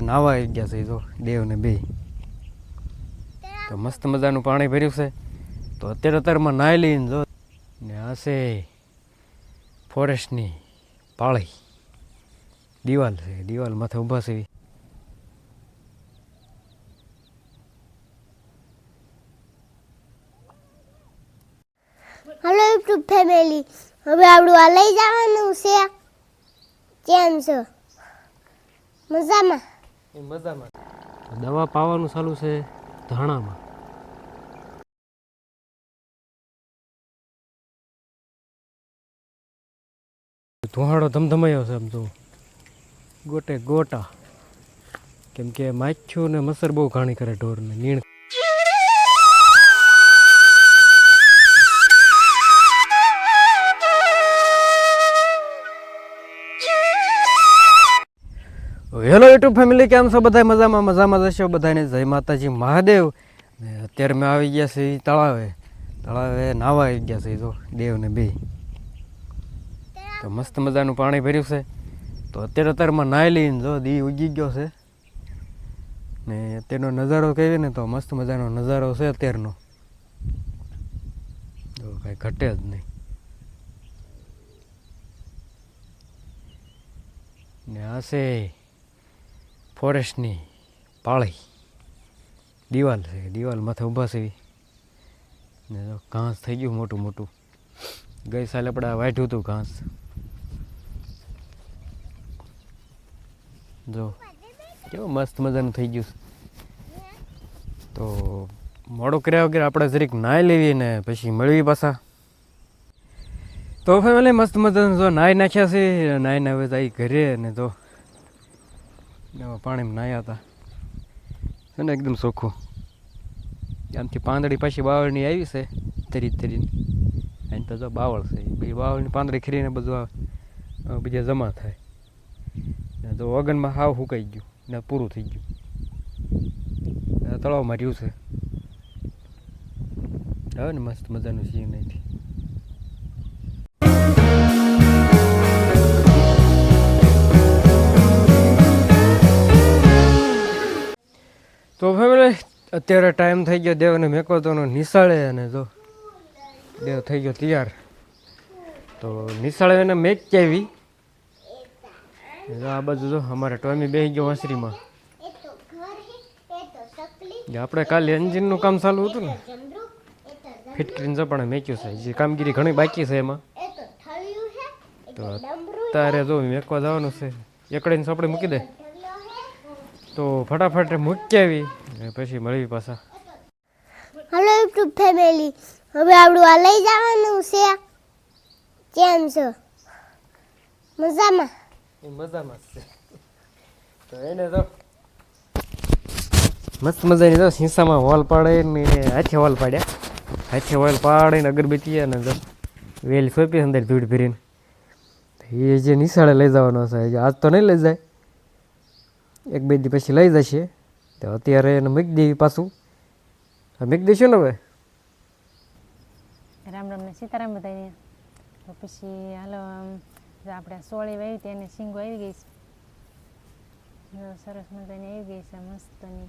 નાવા આવી ગયા છે જો, દેવ બે. તો મસ્ત મજાનું પાણી ભર્યું છે. તો અત્યારે અત્યારમાં નાહી લઈને જો. ને આ છે ફોરેસ્ટની પાળી. દિવાલ છે, દિવાલ માથે ઊભા છે. હલો યુટ્યુબ ફેમિલી હવે આપણું આ લઈ જવાનું છે. કેમ છો? મજામાં? એ મજામાં. દવા પાવાનું ચાલુ છે ધાણામાં. ધુહાડો ધમધમાયો છે આમ તો. ગોટે ગોટા. કેમ કે માખ્યું ને મસર બહુ ઘાણી કરે ઢોરને, નીણ હેલો યુટ્યુબ ફેમિલી, કેમ છો બધા મજામાં મજામાં જશો બધાને જય માતાજી, મહાદેવ. ને અત્યારે મેં આવી ગયા છે તળાવે. તળાવે નાવા આવી ગયા છે ઈ જો, દેવ ને બે. તો મસ્ત મજાનું પાણી ભર્યું છે. તો અત્યારે અત્યારમાં નાહી લઈને જો, દી ઉગી ગયો છે. ને અત્યારનો નજારો કહીએ ને તો મસ્ત મજાનો નજારો છે અત્યારનો. તો કાંઈ ઘટે જ નહીં. ને છે ફોરેસ્ટની પાળી. દિવાલ છે, દિવાલ માથે ઊભા છે. ને ઘાસ થઈ ગયું મોટું મોટું. ગઈ સાલે આપણે વાઢ્યું હતું ઘાસ. જો, કેવું મસ્ત મજાનું થઈ ગયું તો મોડું કર્યા વગર આપણે જરીક નાહી લેવી ને પછી મળવી પાછા. તો ફેમિલી મસ્ત મજાનું જો નાહી નાખ્યા છે નાહીને હવે જાય ઘરે ને તો પાણીમાં નાહ્યા હતા. છે ને એકદમ ચોખ્ખું આમથી પાંદડી પાછી બાવળની આવી છે, તરી તરીને. અહીં તો જો બાવળ છે. બે બાવળની પાંદડી ખરીને બધું આ બીજા જમા થાય. ને તો વગનમાં હાવ સુકાઈ ગયું, ને પૂરું થઈ ગયું. તળાવમાં રહ્યું છે. હવે ને મસ્ત મજાનું સીન અહીંથી તો ફેમિલી અત્યારે ટાઈમ થઈ ગયો દેવને મેકોતોનો નિશાળે અને જો દેવ થઈ ગયો તૈયાર. તો નિશાળે એને મેક આવી આ બાજુ જો, અમારે ટોમી બેસી ગયો વાંસરીમાં તો તો આપણે કાલે એન્જિનનું કામ ચાલુ હતું ને. તો ફિટ કરીને જપાણે મેક્યું છે. જે કામગીરી ઘણી બાકી છે એમાં. તો અત્યારે તો તો જો મેકવા જવાનું છે. એકડીને સપડી મૂકી દે. તો ફટાફટ મૂકી આવી પછી મળવી પાછા. હલો યુટ્યુબ ફેમિલી હવે આપણું આ લઈ જવાનું છે. કેમ છો? મજામાં? એ મજામાં છે. તો એને તો મસ્ત મજાની તો શીશામાં હોલ પાડે ને હાથે હોલ પાડ્યા. હાથે હોલ પાડીને અગરબત્તી અને વેલ સોંપી અંદર ધૂળ ભરીને. એ જે નિશાળે લઈ જવાનો છે આજ તો નહીં લઈ જાય. એક બે દી પછી લઈ જશે. તો અત્યારે એને મૂકી દેવી પાછું. મૂકી દઈશું ને હવે? રામ રામ ને સીતારામ બધાને તો પછી હાલો આપણે સોળી વાવી હતી એને શીંગો આવી ગઈ છે. જો સરસ મજાની આવી ગઈ છે મસ્તની.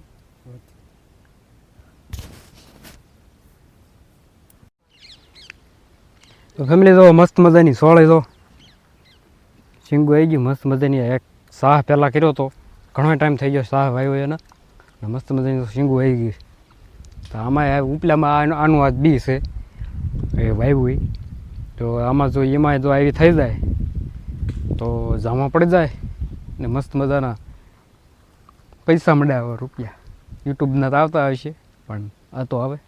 તો ફેમિલી તો મસ્ત મજાની સોળે તો શીંગું આવી ગયું મસ્ત મજાની એક સાહ પહેલાં કર્યો તો ઘણો ટાઈમ થઈ ગયો સાહ વાવ્યો એને. મસ્ત મજાની શીંગું આવી ગયું તો આમાં ઉપલામાં આનું- આ બી છે. એ વાવ્યું. તો આમાં જો એમાં જો આવી થઈ જાય, તો જામા પડી જાય ને મસ્ત મજાના પૈસા મળ્યા રૂપિયા. યુટ્યુબના તો આવતા હશે, પણ આ તો આવે.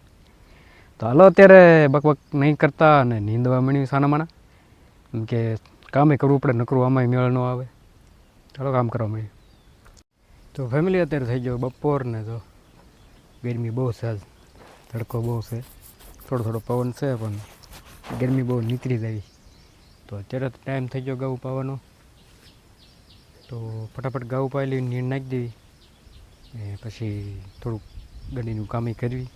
તો હાલો અત્યારે બકબક નહીં કરતા અને નીંદવા સાના સાનામાના કેમ કે કામે કરવું પડે, નકરું આમાંય મેળ ન આવે. ચાલો કામ કરવા મળીએ તો ફેમિલી અત્યારે થઈ ગયો બપોર ને તો ગરમી બહુ છે તડકો બહુ છે. થોડો થોડો પવન છે પણ ગરમી બહુ નીકળી જાય તો અત્યારે ટાઈમ થઈ ગયો ઘઉં પાવાનો. તો ફટાફટ ઘઉં પાવી લઈને નીણ નાખી દેવી પછી થોડુંક ગડીનું કામી કરવી.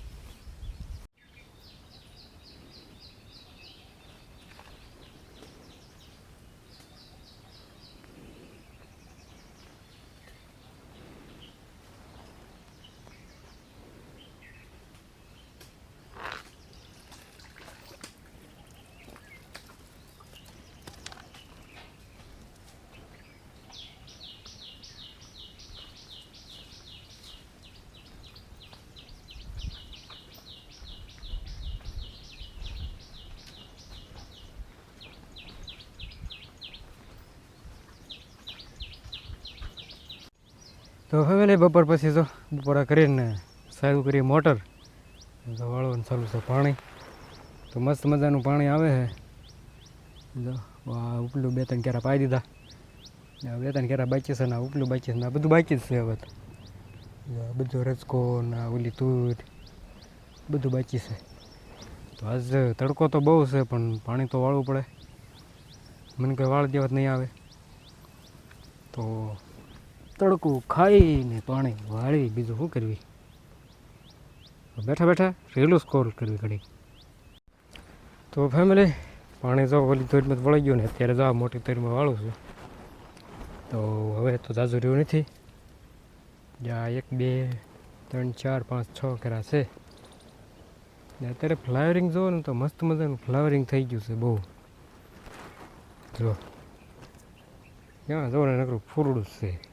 તો હવે બપોર પછી તો બપોરા કરીને સારું કરીએ મોટર. તો વાળવાનું ચાલુ છે પાણી. તો મસ્ત મજાનું પાણી આવે છે. જો ઉપલું બે ત્રણ કેરા પાઈ દીધા. બે ત્રણ કેરા બાકી છે ને ઉપલું બાકી છે ને બધું બાકી જ છે હવે તો. જો બધો રચકો ને ઓલી તૂર બધું બાકી છે. તો આજ તડકો તો બહુ છે, પણ પાણી તો વાળવું પડે. મને કોઈ વાળ દેવા જ નહીં આવે. તો તડકું ખાઈને પાણી વાળી બીજું શું કરવી? બેઠા બેઠા રેલું સ્કોર કરવી ઘડી તો ફેમિલી પાણી જો ઓલી ધોરીમાં વળી ગયું ને અત્યારે જો મોટી ધોરીમાં વાળું છું. તો હવે તો જાજુ રહ્યું નથી. જ્યાં એક, બે, ત્રણ, ચાર, પાંચ, છ કરા છે. ને અત્યારે ફ્લાવરિંગ જુઓ ને તો મસ્ત મજાનું ફ્લાવરિંગ થઈ ગયું છે બહુ. જો. ક્યાં જુઓ ને નકરું ફૂરડું છે.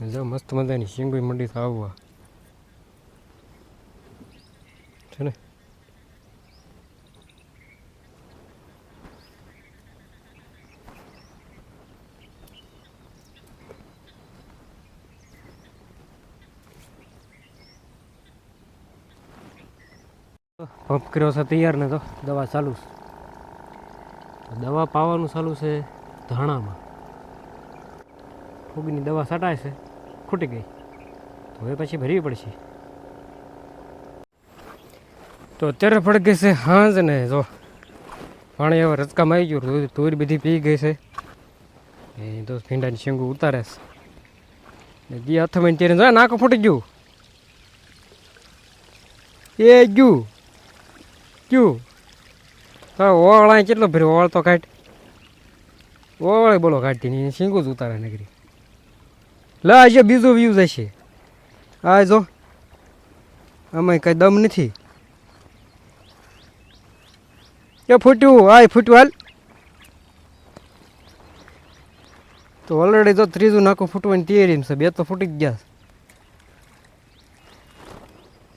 જો, મસ્ત મજાની શીંગુઈ મંડી તો આવવા છે ને? પંપ કર્યો છે તૈયાર ને તો દવા ચાલુ છે. દવા પાવાનું ચાલુ છે ધાણામાં. ફૂગની દવા છટાય છે. ખૂટી ગઈ. તો હવે પછી ભરવી પડશે. તો અત્યારે પડી ગઈ છે હાંજ ને જો, પાણી હવે રચકામાં આવી ગયું તુર- બધી પી ગઈ છે. એ તો ભીંડાની શીંગું ઉતારે છે. દી હાથમાં ત્યારે જો નાકો ફૂટી ગયું. એ ગયું. ક્યું હા ઓળા કેટલો ભર્યો? ઓળ તો કાઢ. ઓળે બોલો કાઢતી નહીં, શીંગું જ ઉતારે નગરી લે, આજે બીજું વ્યૂ જશે. આ જો અમે કઈ દમ નથી. એ ફૂટ્યું, આ ફૂટ્યું, હાલ. તો ઓલરેડી તો ત્રીજું નાખું ફૂટવાની તૈયારી છે. બે તો ફૂટી જ ગયા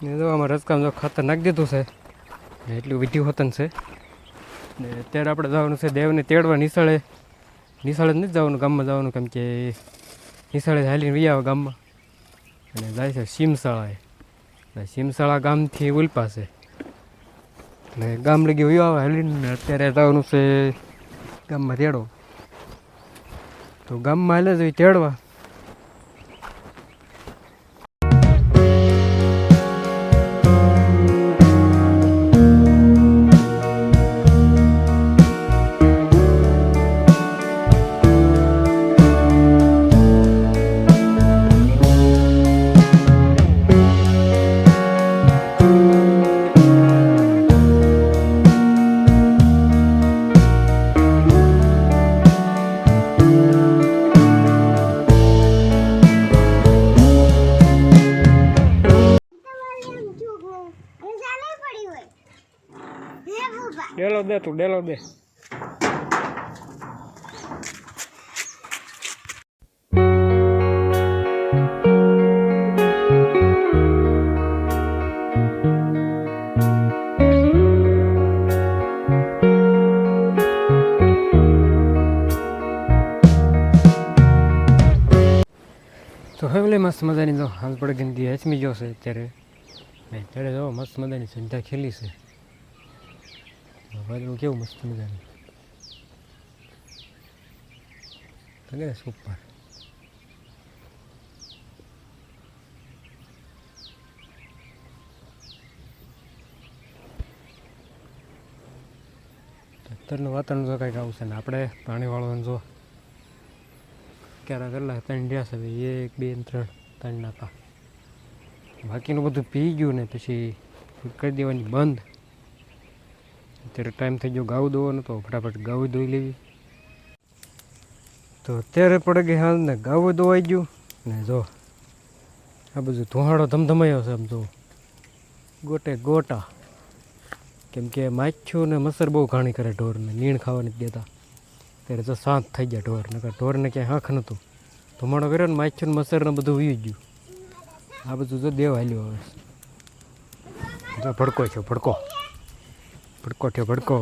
ને જો આમાં રસકામ જો ખાતર નાખી દીધું છે. ને એટલું વિધિ હોતન છે. ને અત્યારે આપણે જવાનું છે દેવને તેડવા નિશાળે. નિશાળે જ નથી જવાનું, ગામમાં જવાનું, કેમ કે નિશાળે હાલીને વી આવે ગામમાં. અને જાય છે સીમશાળાએ અને સીમશાળા ગામથી ઉલપા છે. અને ગામ લગી વયો આવે હાલીને અત્યારે જવાનું છે ગામમાં તેડો તો ગામમાં હાલે જઈ તેડવા. દે તું, ડેલો તો ફેમિલી મસ્ત મજાની જો હાલ પડે ગંદી હચમી ગયો છે અત્યારે. અત્યારે જો મસ્ત મજાની સંધ્યા ખેલી છે. વાદળું કેવું મસ્ત મજાનું? લાગે ને સુપર. અત્યારનું વાતાવરણ જો કંઈક આવું છે ને, આપણે પાણી વાળવાનું જો ક્યારે કેટલા ત્રણ ડ્યા છે ભાઈ એક, બે ત્રણ ત્રણ નાકા બાકીનું બધું પી ગયું ને, પછી કરી દેવાની બંધ. અત્યારે ટાઈમ થઈ ગયો ગાઉ દોવાનો, તો ફટાફટ ગાઉ ધોઈ લેવી. તો અત્યારે પડે ગઈ હાલ ને ગાઉ ધોવાઈ ગયું, ને જો, આ બધું ધોહાડો ધમધમાયો છે આમ જો. ગોટે ગોટા. કેમ કે માછું ને મસર બહુ ઘાણી કરે ઢોરને, નીણ ખાવા નથી દેતા. ત્યારે તો શાંત થઈ ગયા ઢોર ને ઢોરને ક્યાંય આંખ નહોતું. ધુમાડો કર્યો ને માછું ને મસર ને બધું વી ગયું. આ બધું તો દેવ હાલ્યું હવે. ભડકો છે, ભડકો. ભડકો થયો ભડકો.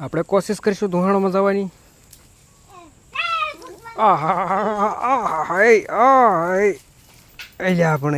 આપણે કોશિશ કરીશું ધોહાણોમાં જવાની. આ હા આ હા આ હા પણ